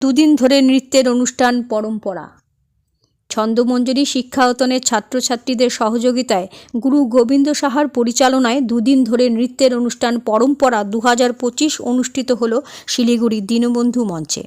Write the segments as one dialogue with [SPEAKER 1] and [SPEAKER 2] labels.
[SPEAKER 1] দুদিন ধরে নৃত্যের অনুষ্ঠান পরম্পরা। ছন্দমঞ্জুরি শিক্ষায়তনের ছাত্রছাত্রীদের সহযোগিতায় গুরু গোবিন্দ সাহার পরিচালনায় দুদিন ধরে নৃত্যের অনুষ্ঠান পরম্পরা দু হাজার পঁচিশ অনুষ্ঠিত হল শিলিগুড়ি দীনবন্ধু মঞ্চে।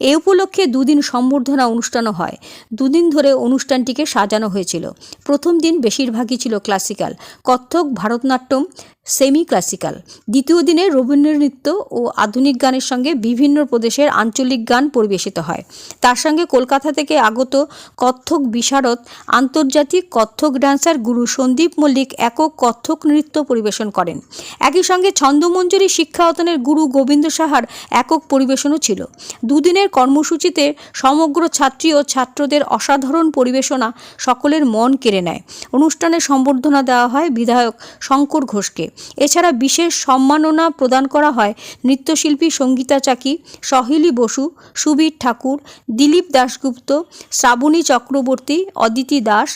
[SPEAKER 1] এ উপলক্ষে দুদিন সম্বর্ধনা অনুষ্ঠানও হয়। দুদিন ধরে অনুষ্ঠানটিকে সাজানো হয়েছিল। প্রথম দিন বেশিরভাগই ছিল classical. Kathak, Bharatanatyam semi classical দ্বিতীয় দিনে রবীন্দ্র নৃত্য ও আধুনিক গানের সঙ্গে বিভিন্ন প্রদেশের আঞ্চলিক গান পরিবেশিত হয়। তার সঙ্গে কলকাতা থেকে আগত কত্থক বিশারদ, আন্তর্জাতিক কত্থক ডান্সার গুরু সন্দীপ মল্লিক একক কত্থক নৃত্য পরিবেশন করেন। একই সঙ্গে ছন্দমঞ্জরি শিক্ষায়তনের গুরু গোবিন্দ সাহার একক পরিবেশনও ছিল। দুদিনের কর্মসূচিতে সমগ্র ছাত্রী ও ছাত্রদের অসাধারণ পরিবেশনা সকলের মন কেড়ে নেয়। অনুষ্ঠানে সম্বর্ধনা দেওয়া হয় বিধায়ক শঙ্কর ঘোষকে। এছাড়া বিশেষ সম্মাননা প্রদান করা হয় নৃত্যশিল্পী সঙ্গীতা চাকি, সহিলি বসু, সুবীর ঠাকুর, দিলীপ দাশগুপ্ত, শ্রাবণী চক্রবর্তী, অদিতি দাস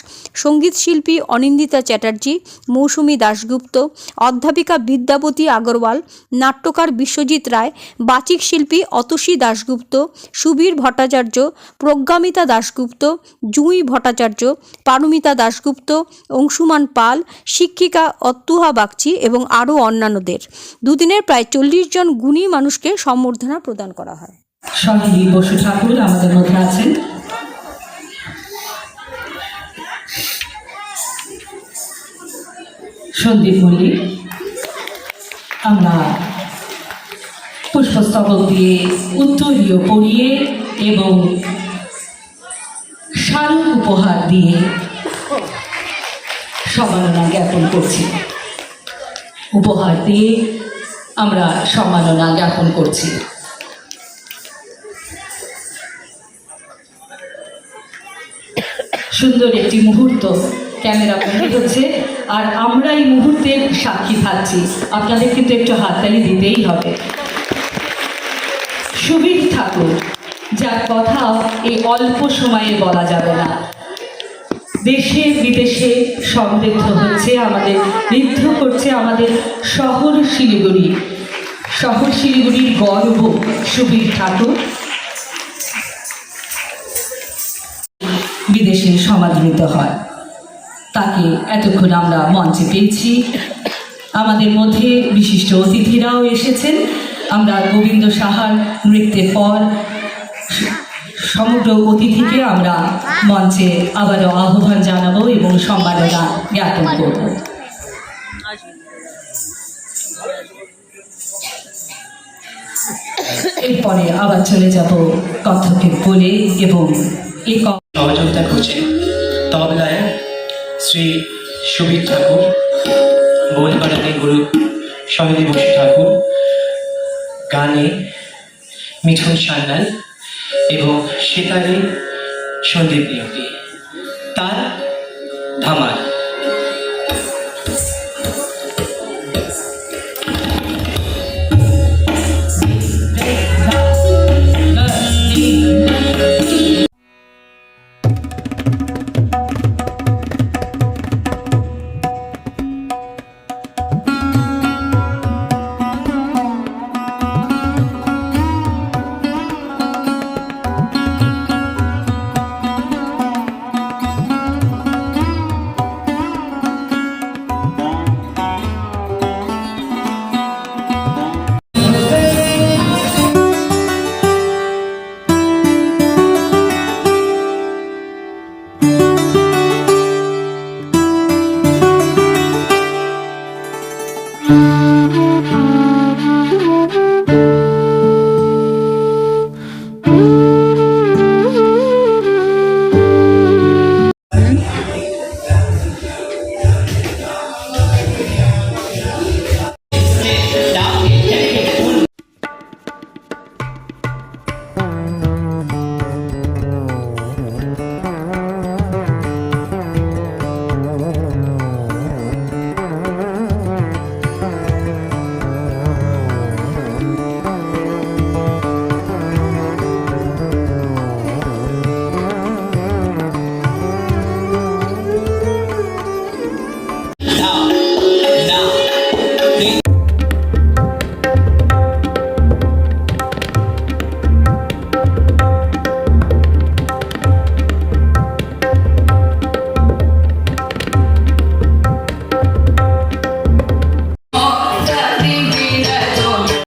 [SPEAKER 1] সঙ্গীতশিল্পী অনিন্দিতা চ্যাটার্জি, মৌসুমী দাশগুপ্ত, অধ্যাপিকা বিদ্যাবতী আগরওয়াল, নাট্যকার বিশ্বজিৎ রায়, বাচিক শিল্পী অতসী দাশগুপ্ত সুবীর ভট্টাচার্য, প্রজ্ঞামিতা দাশগুপ্ত, জুঁই ভট্টাচার্য, পারমিতা দাশগুপ্ত, অংশুমান পাল, শিক্ষিকা অত্তুহা বাগচি এবং আরও অন্যান্যদের। দুদিনের প্রায় চল্লিশ জন গুণী মানুষকে সম্বর্ধনা প্রদান করা হয়।
[SPEAKER 2] সহিনী বসু ঠাকুর আমাদের মধ্যে আছেন। সন্দীপ মল্লিক, আমরা পুষ্পস্তবক দিয়ে উত্তরীয় পরিয়ে এবং স্মারক উপহার দিয়ে সম্মাননা জ্ঞাপন করছি। উপহার দিয়ে আমরা সম্মাননা জ্ঞাপন করছি। সুন্দর একটি মুহূর্ত ক্যামেরা বন্দি হচ্ছে আর আমরা এই মুহূর্তের সাক্ষী থাকছি। আপনাদের কিন্তু একটু হাততালি দিতেই হবে। সুবীর ঠাকুর, যার কথা এই অল্প সময়ে বলা যাবে না। দেশে, বিদেশে সমৃদ্ধ হচ্ছে আমাদের ঋদ্ধ করছে আমাদের শহর শিলিগুড়ি। শহর শিলিগুড়ির গর্ব সুবীর ঠাকুর। বিদেশে সমাদৃত হয়। তাকে এতক্ষণ আমরা মঞ্চে পেয়েছি। আমাদের মধ্যে বিশিষ্ট অতিথিরাও এসেছেন। আমরা গোবিন্দ সাহার নৃত্যের পর সমগ্র অতিথিকে আমরা মঞ্চে আবারও আহ্বান জানাব এবং সম্মাননা জ্ঞাপন করব। এরপরে আবার চলে যাব কত্থকের বলে এবং ক-
[SPEAKER 3] সহযোগিতা করছেন তবলায় শ্রী সুবীর ঠাকুর বোলবাড়াতে গুরু সহিনী বসু ঠাকুর গানে মিঠুন সান্যাল এবং সেতারে সন্দীপ নিয়োগী। তার ধামাল।